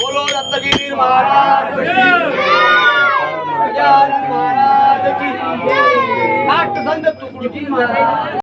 बोलो दत्तगिरी महाराज महाराज की आठ संत तुकडोजी महाराज।